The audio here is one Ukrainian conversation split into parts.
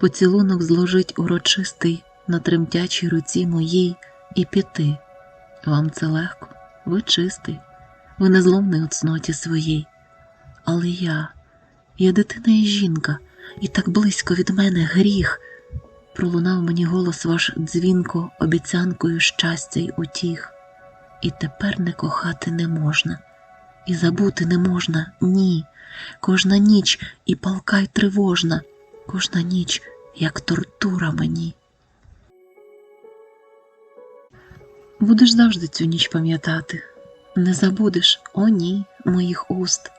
поцілунок зложить урочистий на тремтячій руці моїй і піти. Вам це легко, ви чистий, ви незломний у цноті своїй. Але я, я дитина і жінка, і так близько від мене гріх. Пролунав мені голос ваш дзвінко обіцянкою щастя й утіх. І тепер не кохати не можна, і забути не можна, ні. Кожна ніч і палка й тривожна, кожна ніч, як тортура мені. Будеш завжди цю ніч пам'ятати, не забудеш, о ні, моїх уст,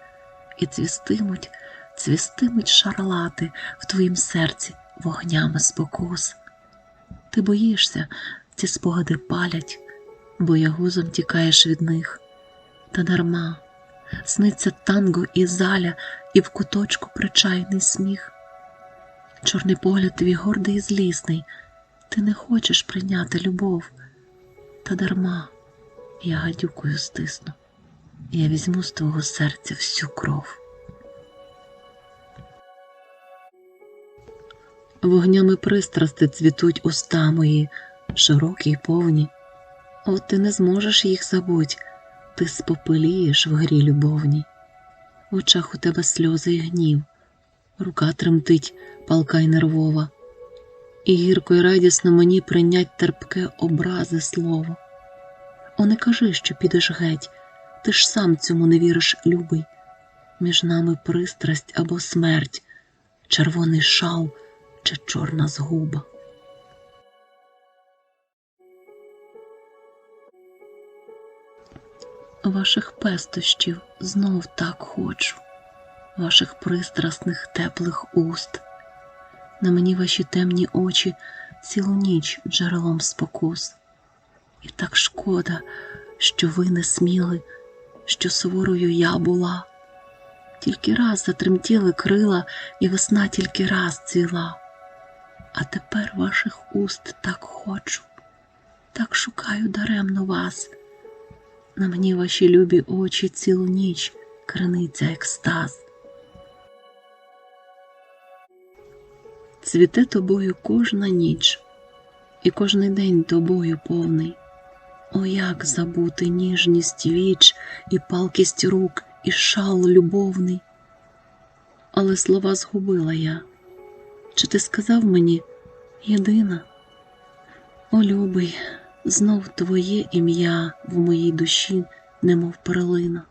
і цвістимуть, цвістимуть шарлати в твоїм серці вогнями спокус. Ти боїшся, ці спогади палять, боягузом тікаєш від них, та дарма сниться танго і заля, і в куточку причайний сміх. Чорний погляд твій гордий і злісний, ти не хочеш прийняти любов, та дарма я гадюкою стисну, я візьму з твого серця всю кров. Вогнями пристрасти цвітуть уста мої, широкі й повні. От ти не зможеш їх забуть, ти спопелієш в грі любовній. В очах у тебе сльози й гнів, рука тремтить, палка й нервова, і гірко й радісно мені прийнять терпке образи слово. О, не кажи, що підеш геть, ти ж сам цьому не віриш, любий. Між нами пристрасть або смерть, червоний шал чи чорна згуба. Ваших пестощів знов так хочу, ваших пристрасних теплих уст. На мені ваші темні очі цілу ніч джерелом спокус. І так шкода, що ви не сміли, що суворою я була. Тільки раз затремтіли крила, і весна тільки раз цвіла. А тепер ваших уст так хочу, так шукаю даремно вас. На мені ваші любі очі цілу ніч криниться екстаз. Цвіте тобою кожна ніч, і кожний день тобою повний. О, як забути ніжність віч і палкість рук, і шал любовний. Але слова згубила я. Чи ти сказав мені єдина? О, любий, знов твоє ім'я в моїй душі, немов перлина.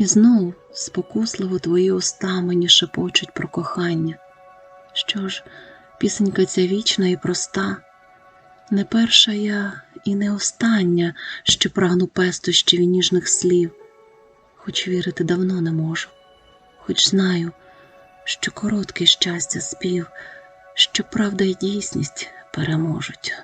І знов спокусливо твої уста мені шепочуть про кохання. Що ж, пісенька ця вічна і проста, не перша я і не остання, що прагну пестощів і ніжних слів, хоч вірити давно не можу, хоч знаю, що короткий щастя спів, що правда і дійсність переможуть.